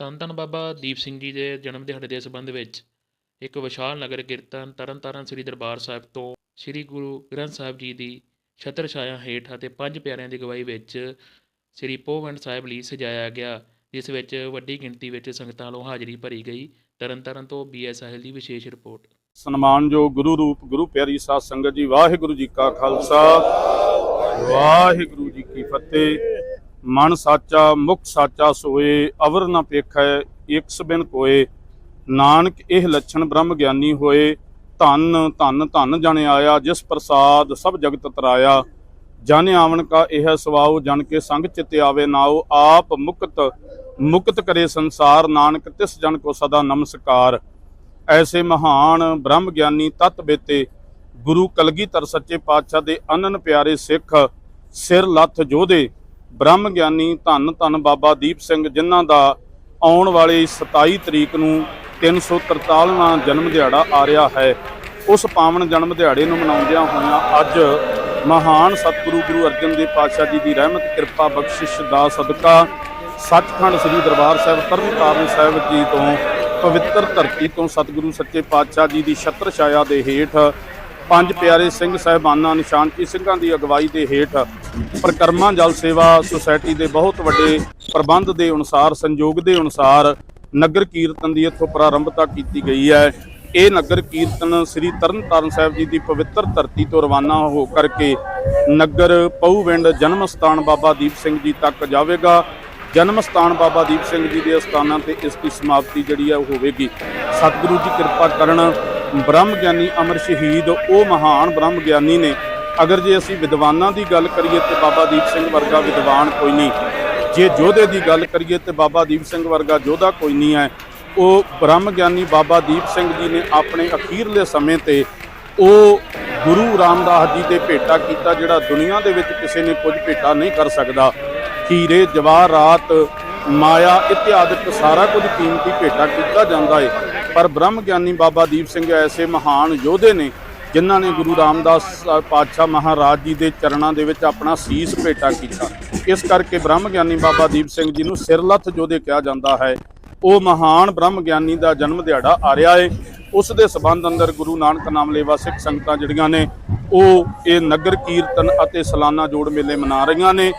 ਧੰਨ ਧੰਨ ਬਾਬਾ ਦੀਪ ਸਿੰਘ ਜੀ ਦੇ ਜਨਮ ਦਿਹਾੜੇ ਦੇ ਸੰਬੰਧ ਵਿੱਚ ਇੱਕ ਵਿਸ਼ਾਲ ਨਗਰ ਕੀਰਤਨ ਤਰਨਤਾਰਨ ਸ੍ਰੀ ਦਰਬਾਰ ਸਾਹਿਬ ਤੋਂ ਸ੍ਰੀ ਗੁਰੂ ਗ੍ਰੰਥ ਸਾਹਿਬ ਜੀ ਦੀ ਛਤਰ ਛਾਇਆ ਹੇਠ ਅਤੇ ਪੰਜ ਪਿਆਰਿਆਂ ਦੀ ਅਗਵਾਈ ਵਿੱਚ ਸ੍ਰੀ ਪੋਵੰਡ ਸਾਹਿਬ ਲਈ ਸਜਾਇਆ ਗਿਆ, ਜਿਸ ਵਿੱਚ ਵੱਡੀ ਗਿਣਤੀ ਵਿੱਚ ਸੰਗਤਾਂ ਵੱਲੋਂ ਹਾਜ਼ਰੀ ਭਰੀ ਗਈ। ਤਰਨਤਾਰਨ ਤੋਂ ਬੀਐਸ ਸਾਹਿਲ ਦੀ ਵਿਸ਼ੇਸ਼ ਰਿਪੋਰਟ। ਸਨਮਾਨਯੋਗ ਗੁਰੂ ਰੂਪ, ਗੁਰੂ ਪਿਆਰੀ ਸਾਧ ਸੰਗਤ ਜੀ, ਵਾਹਿਗੁਰੂ ਜੀ ਕਾ ਖਾਲਸਾ, ਵਾਹਿਗੁਰੂ ਜੀ ਕੀ ਫਤਿਹ। ਮਨ ਸਾਚਾ, ਮੁਖ ਸਾਚਾ ਸੋਏ, ਅਵਰ ਨ ਪੇਖੈ ਇਕ ਸਬਿਨ ਕੋਏ। ਨਾਨਕ ਇਹ ਲੱਛਣ ਬ੍ਰਹਮ ਗਿਆਨੀ ਹੋਏ। ਧੰਨ ਧੰਨ ਧੰਨ ਜਣ ਆਇਆ, ਜਿਸ ਪ੍ਰਸਾਦ ਸਭ ਜਗਤ ਤਰਾਇਆ। ਜਨ ਆਵਣ ਕਾ ਇਹ ਸਵਾਉ, ਜਨ ਕੇ ਸੰਗ ਚਿਤ ਆਵੇ ਨਾਉ। ਆਪ ਮੁਕਤ ਮੁਕਤ ਕਰੇ ਸੰਸਾਰ। ਨਾਨਕ ਤਿਸ ਜਨ ਕੋ ਸਦਾ ਨਮਸਕਾਰ। ਐਸੇ ਮਹਾਨ ਬ੍ਰਹਮ ਗਿਆਨੀ ਤਤ ਬੇਤੇ। ਗੁਰੂ ਕਲਗੀਧਰ ਸੱਚੇ ਪਾਤਸ਼ਾਹ ਦੇ ਅਨਨ ਪਿਆਰੇ ਸਿੱਖ। ਸਿਰ ਲੱਥ ਜੋਧੇ। ਬ੍ਰਹਮ ਗਿਆਨੀ ਧੰਨ ਧੰਨ ਬਾਬਾ ਦੀਪ ਸਿੰਘ ਜਿਨ੍ਹਾਂ ਦਾ ਆਉਣ ਵਾਲੀ 27 ਤਰੀਕ ਨੂੰ 343ਵਾਂ ਜਨਮ ਦਿਹਾੜਾ ਆ ਰਿਹਾ ਹੈ। ਉਸ ਪਾਵਨ ਜਨਮ ਦਿਹਾੜੇ ਨੂੰ ਮਨਾਉਂਦਿਆਂ ਹੋਇਆਂ ਅੱਜ ਮਹਾਨ ਸਤਿਗੁਰੂ ਗੁਰੂ ਅਰਜਨ ਦੇਵ ਪਾਤਸ਼ਾਹ ਜੀ ਦੀ ਰਹਿਮਤ, ਕਿਰਪਾ, ਬਖਸ਼ਿਸ਼ ਦਾ ਸਦਕਾ ਸੱਚਖੰਡ ਸ੍ਰੀ ਦਰਬਾਰ ਸਾਹਿਬ, ਤਰਨਤਾਰਨ ਸਾਹਿਬ ਜੀ ਤੋਂ ਪਵਿੱਤਰ ਧਰਤੀ ਤੋਂ ਸਤਿਗੁਰੂ ਸੱਚੇ ਪਾਤਸ਼ਾਹ ਜੀ ਦੀ ਛਤਰ ਛਾਇਆ ਦੇ ਹੇਠ ਪੰਜ ਪਿਆਰੇ ਸਿੰਘ ਸਾਹਿਬਾਨਾਂ ਨਿਸ਼ਾਨਕੀ ਸਿੰਘਾਂ ਦੀ ਅਗਵਾਈ ਦੇ ਹੇਠ ਪ੍ਰਕਰਮਾ ਜਲ ਸੇਵਾ ਸੁਸਾਇਟੀ ਦੇ ਬਹੁਤ ਵੱਡੇ ਪ੍ਰਬੰਧ ਦੇ ਅਨੁਸਾਰ, ਸੰਯੋਗ ਦੇ ਅਨੁਸਾਰ ਨਗਰ ਕੀਰਤਨ ਦੀ ਇੱਥੋਂ ਪ੍ਰਾਰੰਭਤਾ ਕੀਤੀ ਗਈ ਹੈ। ਇਹ ਨਗਰ ਕੀਰਤਨ ਸ੍ਰੀ ਤਰਨਤਾਰਨ ਸਾਹਿਬ ਜੀ ਦੀ ਪਵਿੱਤਰ ਧਰਤੀ ਤੋਂ ਰਵਾਨਾ ਹੋ ਕਰਕੇ ਨਗਰ ਪਊਵਿੰਡ ਜਨਮ ਸਥਾਨ ਬਾਬਾ ਦੀਪ ਸਿੰਘ ਜੀ ਤੱਕ ਜਾਵੇਗਾ। ਜਨਮ ਸਥਾਨ ਬਾਬਾ ਦੀਪ ਸਿੰਘ ਜੀ ਦੇ ਅਸਥਾਨਾਂ ਤੇ ਇਸ ਦੀ ਸਮਾਪਤੀ ਜਿਹੜੀ ਹੈ ਉਹ ਹੋਵੇਗੀ। ਸਤਿਗੁਰੂ ਜੀ ਕਿਰਪਾ ਕਰਨ ਬ੍ਰਹਮ ਗਿਆਨੀ ਅਮਰ ਸ਼ਹੀਦ, ਉਹ ਮਹਾਨ ਬ੍ਰਹਮ ਗਿਆਨੀ ਨੇ। ਅਗਰ ਜੇ ਅਸੀਂ ਵਿਦਵਾਨਾਂ ਦੀ ਗੱਲ ਕਰੀਏ ਤੇ ਬਾਬਾ ਦੀਪ ਸਿੰਘ ਵਰਗਾ ਵਿਦਵਾਨ ਕੋਈ ਨਹੀਂ। ਜੇ ਯੋਧੇ ਦੀ ਗੱਲ ਕਰੀਏ ਤੇ ਬਾਬਾ ਦੀਪ ਸਿੰਘ ਵਰਗਾ ਯੋਧਾ ਕੋਈ ਨਹੀਂ ਹੈ। ਉਹ ਬ੍ਰਹਮ ਗਿਆਨੀ ਬਾਬਾ ਦੀਪ ਸਿੰਘ ਜੀ ਨੇ ਆਪਣੇ ਅਖੀਰਲੇ ਸਮੇਂ ਤੇ ਉਹ ਗੁਰੂ ਰਾਮਦਾਸ ਜੀ ਦੇ ਭੇਟਾ ਕੀਤਾ, ਜਿਹੜਾ ਦੁਨੀਆ ਦੇ ਵਿੱਚ ਕਿਸੇ ਨੇ ਕੁਝ ਭੇਟਾ ਨਹੀਂ ਕਰ ਸਕਦਾ। ਹੀਰੇ ਜਵਾਹਰਾਤ ਮਾਇਆ ਇਤਿਆਦਿਕ ਸਾਰਾ ਕੁਝ ਕੀਮਤੀ ਭੇਟਾ ਕੀਤਾ ਜਾਂਦਾ ਹੈ ਪਰ ਬ੍ਰਹਮ ਗਿਆਨੀ ਬਾਬਾ ਦੀਪ ਸਿੰਘ ਐਸੇ ਮਹਾਨ ਯੋਧੇ ਨੇ, ਜਿਨ੍ਹਾਂ ਨੇ ਗੁਰੂ ਰਾਮਦਾਸ ਪਾਤਸ਼ਾਹ ਮਹਾਰਾਜ ਜੀ ਦੇ ਚਰਨਾਂ ਦੇ ਵਿੱਚ ਆਪਣਾ ਸੀਸ ਭੇਟਾ ਕੀਤਾ। ਇਸ ਕਰਕੇ ਬ੍ਰਹਮ ਗਿਆਨੀ ਬਾਬਾ ਦੀਪ ਸਿੰਘ ਜੀ ਨੂੰ ਸਿਰਲੱਥ ਯੋਧੇ ਕਿਹਾ ਜਾਂਦਾ ਹੈ। ਉਹ ਮਹਾਨ ਬ੍ਰਹਮ ਗਿਆਨੀ ਦਾ ਜਨਮ ਦਿਹਾੜਾ ਆ ਰਿਹਾ ਹੈ ਉਸ ਦੇ ਸਬੰਧ ਅੰਦਰ ਗੁਰੂ ਨਾਨਕ ਨਾਮ ਲੇਵਾ ਸਿੱਖ ਸੰਗਤਾਂ ਜਿਹੜੀਆਂ ਨੇ, ਉਹ ਇਹ ਨਗਰ ਕੀਰਤਨ ਅਤੇ ਸਾਲਾਨਾ ਜੋੜ ਮੇਲੇ ਮਨਾ ਰਹੀਆਂ ਨੇ।